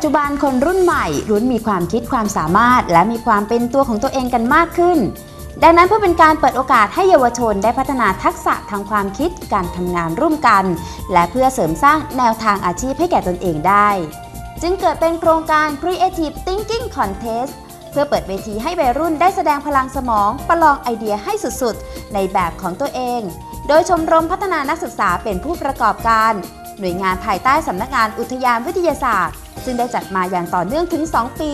ปัจจุบันคนรุ่นใหม่รุ้นมีความคิดความสามารถ และมีความเป็นตัวของตัวเองกันมากขึ้น ดังนั้นเพื่อเป็นการเปิดโอกาสให้เยาวชนได้พัฒนาทักษะทางความคิดการทำงานร่วมกัน และเพื่อเสริมสร้างแนวทางอาชีพให้แก่ตนเองได้ จึงเกิดเป็นโครงการ Creative Thinking Contest เพื่อเปิดเวทีให้วัยรุ่นได้แสดงพลังสมอง ประลองไอเดียให้สุดๆ ในแบบของตัวเอง โดยชมรมพัฒนานักศึกษาเป็นผู้ประกอบการ หน่วยงานภายใต้สำนักงานอุทยานวิทยาศาสตร์ ซึ่งได้จัดมาอย่างต่อเนื่องถึง 2 ปี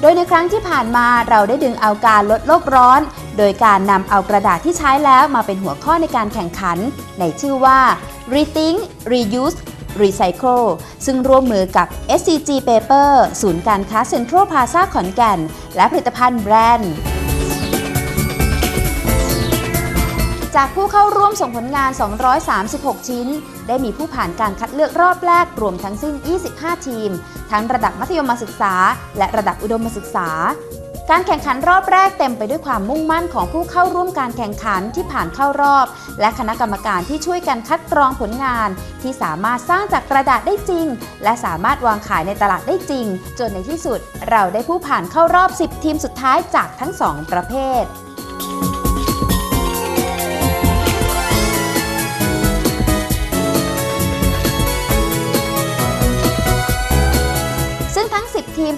โดยในครั้งที่ผ่านมาเราได้ดึงเอาการลดโลกร้อน โดยการนำเอากระดาษที่ใช้แล้วมาเป็นหัวข้อในการแข่งขัน ในชื่อว่า Rethink Reuse Recycle ซึ่งร่วมมือกับ SCG Paper ศูนย์การค้าเซ็นทรัลพาซาขอนแก่น และผลิตภัณฑ์แบรนด์ จากผู้เข้าร่วมส่งผลงาน 236 ชิ้น ได้มีผู้ผ่านการคัดเลือกรอบแรกรวมทั้งสิ้น 25 ทีม ทั้งระดับมัธยมศึกษา และระดับอุดมศึกษา การแข่งขันรอบแรกเต็มไปด้วยความมุ่งมั่นของผู้เข้าร่วมการแข่งขันที่ผ่านเข้ารอบ และคณะกรรมการที่ช่วยกันคัดกรองผลงาน ที่สามารถสร้างจากกระดาษได้จริง และสามารถวางขายในตลาดได้จริง จนในที่สุด เราได้ผู้ผ่านเข้ารอบ 10 ทีมสุดท้ายจากทั้งสองประเภท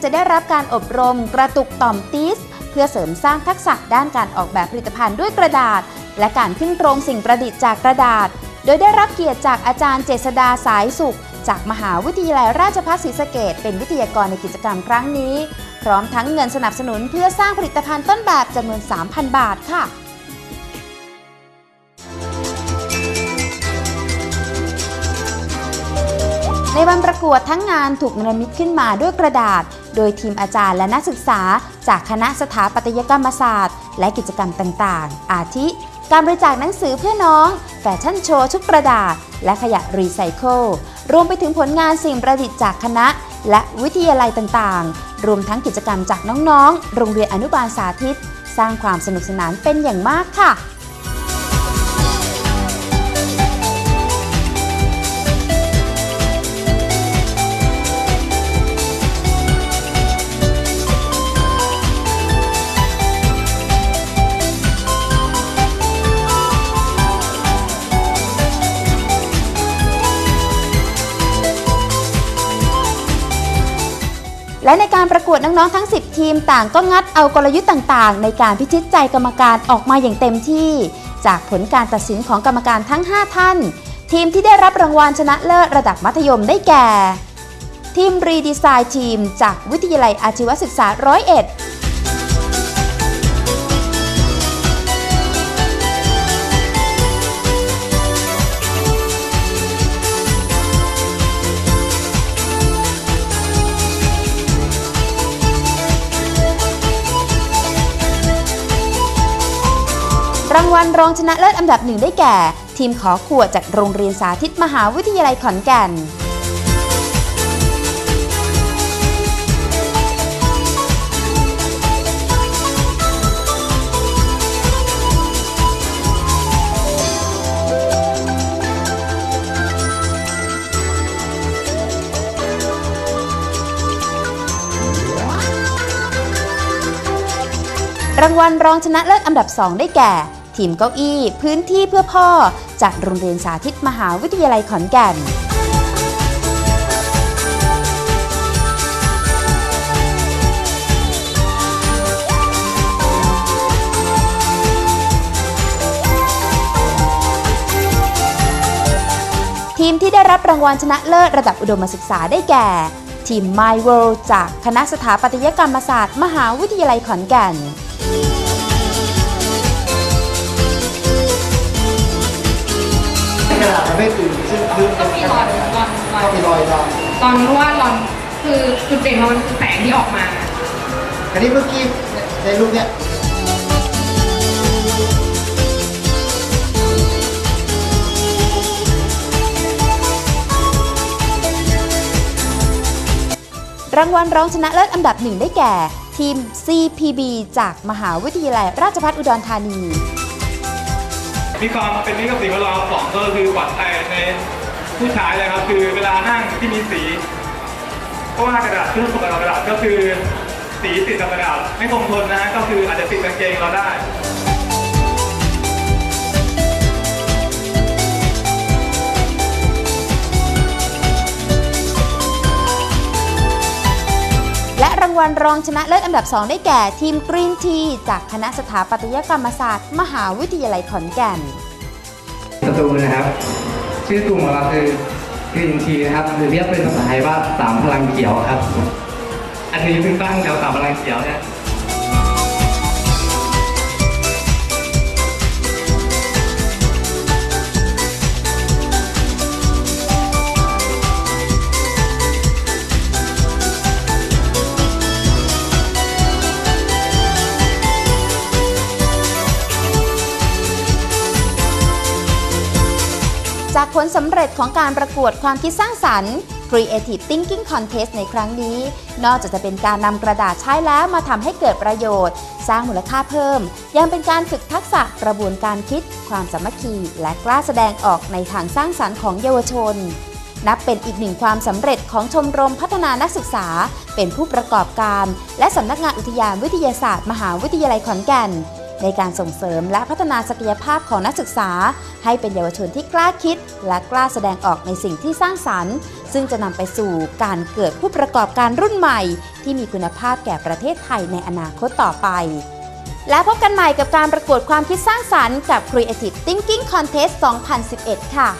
จะได้รับการอบรมกระตุกต่อมติส เพื่อเสริมสร้างทักษะด้านการออกแบบผลิตภัณฑ์ด้วยกระดาษ และการขึ้นตรงสิ่งประดิษฐ์จากกระดาษ โดยได้รับเกียรติจากอาจารย์เจษดาสายสุข จากมหาวิทยาลัยราชภัฏศรีสะเกดเป็นวิทยากรในกิจกรรมครั้งนี้ พร้อมทั้งเงินสนับสนุนเพื่อสร้างผลิตภัณฑ์ต้นแบบจำนวน 3,000 บาทค่ะในวันประกวดทั้งงานถูกนรมิตขึ้นมาด้วยกระดาษ โดยทีมอาจารย์และนักศึกษา จากคณะสถาปัตยกรรมศาสตร์ และกิจกรรมต่างๆ อาทิ การบริจาคหนังสือเพื่อน้อง แฟชั่นโชว์ชุดกระดาษ และขยะรีไซเคิล รวมไปถึงผลงานสิ่งประดิษฐ์จากคณะ และวิทยาลัยต่างๆ รวมทั้งกิจกรรมจากน้องๆ โรงเรียนอนุบาลสาธิต สร้างความสนุกสนานเป็นอย่างมากค่ะ และในการประกวดน้องๆทั้ง 10 ทีมต่างก็งัดเอากลยุทธ์ต่างๆ ในการพิชิตใจกรรมการออกมาอย่างเต็มที่ จากผลการตัดสินของกรรมการทั้ง 5 ท่าน ทีมที่ได้รับรางวัลชนะเลิศระดับมัธยมได้แก่ ทีมรีดีไซน์ทีม จากวิทยาลัยอาชีวศึกษาร้อยเอ็ดางวัลรองชนะเลิศอันดับหนึ่งได้แก่ ทีมขอขวดจากโรงเรียนสาธิตมหาวิทยาลัยขอนแก่นรางวัลรองชนะเลิศอันดับ 2 ได้แก่ ทีมเก้าอี้ พื้นที่เพื่อพ่อ จากโรงเรียนสาธิตมหาวิทยาลัยขอนแก่นทีมที่ได้รับรางวัลชนะเลิศระดับอุดมศึกษาได้แก่ ทีม My World จากคณะสถาปัตยกรรมศาสตร์ มหาวิทยาลัยขอนแก่น กระดาษประเภทอื่นซึ่งพื้ก็มีรอนรอนก็มีรอยดรอนรั่วรอนคือจุดเด่นของมันคือแสงที่ออกมาคราวนี้เมื่อกี้ในรูปเนี้ยรางวัลรองชนะเลิศอันดับหนึ่งได้แก่ ทีม CPB จากมหาวิทยาลัยราชภัฏอุดรธานี มีความเป็นนิกับสิ่งแวดล้อมสองก็คือปลอดภัยในผู้ใช้เลยครับ คือเวลานั่งที่มีสีเพราะว่ากระดาษเครื่องสกับกระดาษก็คือสีติดกับกระดาษไม่คงทนนะฮะก็คืออาจจะติดกางเกงเราได้ รางวัลรองชนะเลิศอันดับ 2 ได้แก่ทีมกรีนทีจากคณะสถาปัตยกรรมศาสตร์ มหาวิทยาลัยขอนแก่นสตูนะครับ ชื่อกลุ่มของเราคือกรีนทีนะครับหรือเรียกเป็นภาษาไทยว่าสามพลังเขียวครับ อันนี้เป็นตั้งแถวสามพลังเขียวเนี่ย ลสำเร็จของการประกวดความคิดสร้างสรรค์ Creative Thinking Contest ในครั้งนี้ นอกจากจะเป็นการนำกระดาษใช้แล้วมาทำให้เกิดประโยชน์ สร้างมูลค่าเพิ่ม ยังเป็นการฝึกทักษะกระบวนการคิด ความสามัคคี และกล้าแสดงออกในทางสร้างสรรค์ของเยาวชน นับเป็นอีกหนึ่งความสำเร็จของชมรมพัฒนานักศึกษา เป็นผู้ประกอบการ และสำนักงานอุทยานวิทยาศาสตร์ มหาวิทยาลัยขอนแก่น ในการส่งเสริมและพัฒนาศักยภาพของนักศึกษา ให้เป็นเยาวชนที่กล้าคิด และกล้าแสดงออกในสิ่งที่สร้างสรรค์ ซึ่งจะนำไปสู่การเกิดผู้ประกอบการรุ่นใหม่ ที่มีคุณภาพแก่ประเทศไทยในอนาคตต่อไป และพบกันใหม่กับการประกวดความคิดสร้างสรรค์กับ Creative Thinking Contest 2011 ค่ะ